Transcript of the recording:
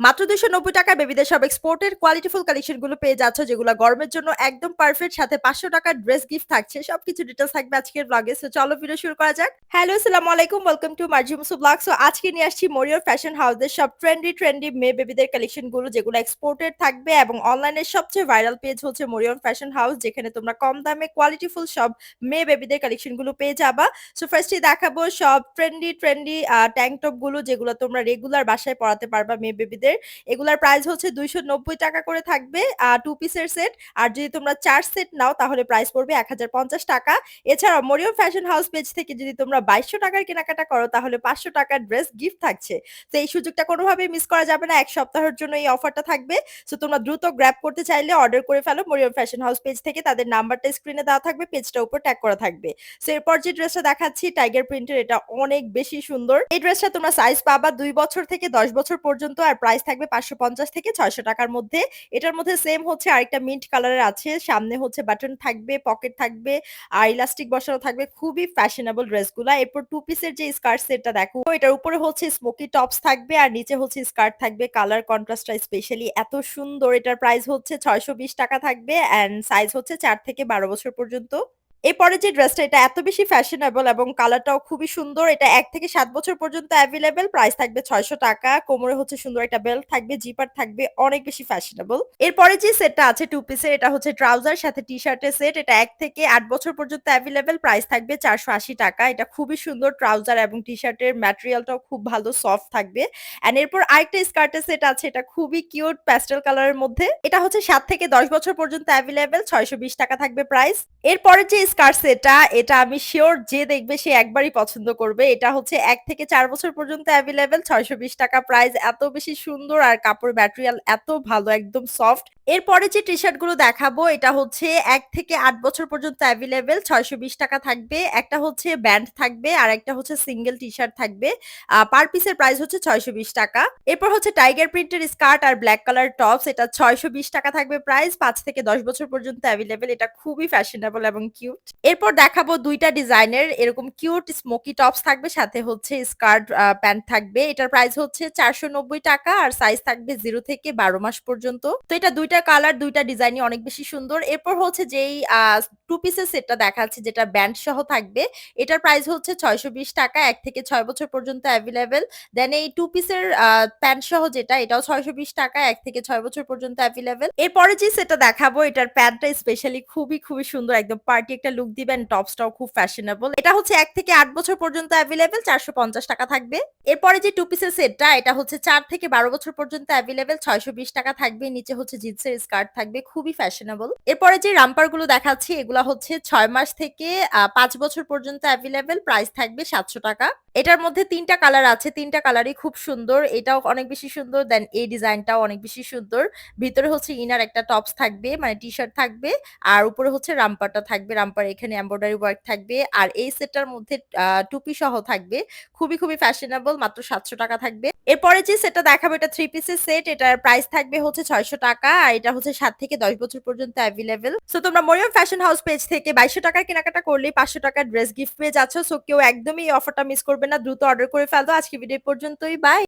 মাত্র ২৯০ টাকায় বেবিদের সব এক্সপোর্টের কোয়ালিটিফুল কালেকশনগুলো পেয়ে যাচ্ছ, যেগুলো গরমের জন্য একদম পারফেক্ট সাথে ৫০০ টাকার ড্রেস গিফট থাকছে। সবকিছু ডিটেইলস থাকবে আজকের ব্লগে। সো চলো ভিডিও শুরু করা যাক। হ্যালো আসসালামু আলাইকুম ওয়েলকাম টু মার্জি মুসু ব্লগ। সো আজকে নিয়ে আসছি মরিয়র ফ্যাশন হাউসের সব ট্রেন্ডি ট্রেন্ডি মেয়ে বেবিদের কালেকশনগুলো, যেগুলো এক্সপোর্টেড থাকবে এবং অনলাইনের সবচেয়ে ভাইরাল পেজ হচ্ছে মরিয়র ফ্যাশন হাউস যেখানে তোমরা কম দামে কোয়ালিটিফুল সব মেয়ে বেবিদের কালেকশনগুলো পেয়ে যাবা। সো ফার্স্টে দেখাবো সব ট্রেন্ডি ট্রেন্ডি আ ট্যাংক টপগুলো, যেগুলো তোমরা রেগুলার বাসায় পরাতে পারবা মেয়ে বেবিদের। এগুলার প্রাইস হচ্ছে ২৯০ টাকা করে থাকবে আ 2 পিসের সেট। আর যদি তোমরা ৪ সেট নাও তাহলে প্রাইস পড়বে ১০৫০ টাকা। এছাড়াও মরিয়ম ফ্যাশন হাউস পেজ থেকে যদি তোমরা ২২০০ টাকার কেনাকাটা করো তাহলে ৫০০ টাকার ড্রেস গিফট থাকছে। তো এই সুযোগটা কোনোভাবেই মিস করা যাবে না। ১ সপ্তাহের জন্য এই অফারটা থাকবে। সো তোমরা দ্রুত গ্র্যাব করতে চাইলে অর্ডার করে ফেলো মরিয়ম ফ্যাশন হাউস পেজ থেকে। তাদের নাম্বারটা স্ক্রিনে দেওয়া থাকবে, পেজটার উপর ট্যাগ করা থাকবে। সো এরপর যে ড্রেসটা দেখাচ্ছি টাইগার প্রিন্টের এটা অনেক বেশি সুন্দর। এই ড্রেসটা তোমরা সাইজ পাবা দুই বছর থেকে ১০ বছর পর্যন্ত আর প্রাইস থাকবে ৫৫০ থেকে ৬০০ টাকার মধ্যে। এটার মধ্যে সেম হচ্ছে আরেকটা মিন্ট কালারের আছে। সামনে হচ্ছে বাটন থাকবে, পকেট থাকবে আর ইলাস্টিক বসানো থাকবে। খুবই ফ্যাশনেবল ড্রেসগুলা। এরপর 2 পিসের যে স্কার্ট সেটটা দেখো এটার উপরে হচ্ছে স্মোকি টপস থাকবে আর নিচে হচ্ছে স্কার্ট থাকবে। কালার কন্ট্রাস্টটা স্পেশালি এত সুন্দর। এটার প্রাইস হচ্ছে ৬২০ টাকা থাকবে অ্যান্ড সাইজ হচ্ছে চার থেকে ১২ বছর পর্যন্ত। এরপরে যে ড্রেসটা এটা এত বেশি ফ্যাশনেবল এবং কালারটাও খুবই সুন্দর। এটা ১ থেকে ৭ বছর পর্যন্ত এভেইলেবল। প্রাইস থাকবে ৬০০ টাকা। কোমরে হচ্ছে সুন্দর একটা বেল্ট থাকবে, জিপার থাকবে। অনেক বেশি ফ্যাশনেবল। এরপরে যে সেটটা আছে 2 পিসের এটা হচ্ছে ট্রাউজার সাথে টি-শার্টের সেট। এটা ১ থেকে ৮ বছর পর্যন্ত এভেইলেবল। প্রাইস থাকবে ৪৮০ টাকা। এটা খুবই সুন্দর ট্রাউজার এবং টি-শার্টের ম্যাটেরিয়ালটাও খুব ভালো সফট থাকবে। অ্যান্ড এরপর আরেকটা স্কার্টের সেট আছে। এটা খুবই কিউট প্যাস্টেল কালারের মধ্যে। এটা হচ্ছে সাত থেকে ১০ বছর পর্যন্ত এভেইলেবল। ৬২০ টাকা থাকবে প্রাইস। এরপরে যে স্কার্ট সেটটা এটা আমি সিওর যে দেখবে সে একবারই পছন্দ করবে। এটা হচ্ছে ১ থেকে ৪ বছর পর্যন্ত এভেইলেবল। ৬২০ টাকা প্রাইস। এত বেশি সুন্দর আর কাপড়ের ম্যাটেরিয়াল এত ভালো, একদম সফট। এরপরে যে টি-শার্টগুলো দেখাবো, এটা হচ্ছে ১ থেকে ৮ বছর পর্যন্ত এভেইলেবল। ৬২০ টাকা থাকবে। একটা হচ্ছে ব্যান্ড থাকবে আর একটা হচ্ছে সিঙ্গেল টি-শার্ট থাকবে। আ পার পিসের প্রাইস হচ্ছে ৬২০ টাকা। এরপর হচ্ছে টাইগার প্রিন্টের স্কার্ট আর ব্লাক কালার টপস এটা ৬২০ টাকা থাকবে প্রাইস। ৫ থেকে ১০ বছর পর্যন্ত এভেইলেবল। এটা খুবই ফ্যাশনেবল এবং কিউট। এরপর দেখাবো দুইটা ডিজাইনের এরকম কিউট স্মোকি টপস থাকবে সাথে হচ্ছে স্কার্ট প্যান্ট থাকবে। এটার প্রাইস হচ্ছে ৪৯০ টাকা আর সাইজ থাকবে ০ থেকে ১২ মাস পর্যন্ত। তো এটা দুইটা কালার ২ টা ডিজাইনই অনেক বেশি সুন্দর। এরপর হচ্ছে যেই 2 পিসের সেটটা দেখাচ্ছি যেটা ব্যান্ড সহ থাকবে। এটার প্রাইস হচ্ছে ৬২০ টাকা এক থেকে ছয় বছর পর্যন্ত এভেইলেবল। দেন এই 2 পিসের প্যান্ট সহ যেটা এটাও ৬২০ টাকা এক থেকে ছয় বছর পর্যন্ত এভেইলেবল। এরপরে যে সেটটা দেখাবো এটার প্যান্টটা স্পেশালি খুবই, খুবই সুন্দর একদম পার্টি একটা লুক দিবেন। টপসটাও খুব ফ্যাশনেবল। এটা হচ্ছে এক থেকে আট বছর পর্যন্ত অ্যাভেলেবেল চারশো পঞ্চাশ টাকা থাকবে। এরপরে যে টু পিসের সেটটা, এটা হচ্ছে চার থেকে ১২ বছর পর্যন্ত অ্যাভেলেবেল ছয়শো বিশ টাকা থাকবে। নিচে হচ্ছে জিন্সের স্কার্ট থাকবে, খুবই ফ্যাশনেবল। এরপরে যে রামপারগুলো দেখাচ্ছি, এগুলা হচ্ছে ছয় মাস থেকে পাঁচ বছর পর্যন্ত অ্যাভেলেবেল প্রাইস থাকবে ৭০০ টাকা। এটার মধ্যে তিনটা কালার আছে। ৩ টা কালারই খুব সুন্দর। এটাও অনেক বেশি সুন্দর। দেন এই ডিজাইনটাও অনেক বেশি সুন্দর। ভিতরে হচ্ছে ইনার একটা টপস থাকবে মানে টি-শার্ট থাকবে। আর উপরে হচ্ছে রামপারটা থাকবে। রামপার এখানে এমব্রয়ডারি ওয়ার্ক থাকবে। আর এই সেটটার মধ্যে টুপি সহ থাকবে। খুবই, খুবই ফ্যাশনেবল মাত্র ৭০০ টাকা থাকবে। এরপরে যে সেটটা দেখাবো এটা 3 পিসের সেট। এটার প্রাইস থাকবে হচ্ছে ৬০০ টাকা। আর এটা হচ্ছে সাত থেকে ১০ বছর পর্যন্ত অ্যাভেলেবেল সো তোমরা মরিয়ম ফ্যাশন হাউস পেজ থেকে ২২০০ টাকার কেনাকাটা করলেই ৫০০ টাকার ড্রেস গিফট পেয়ে যাচ্ছ। সো কেউ একদমই অফারটা মিস করবে না। দ্রুত অর্ডার করে ফেলো। আজকে ভিডিও পর্যন্তই। বাই।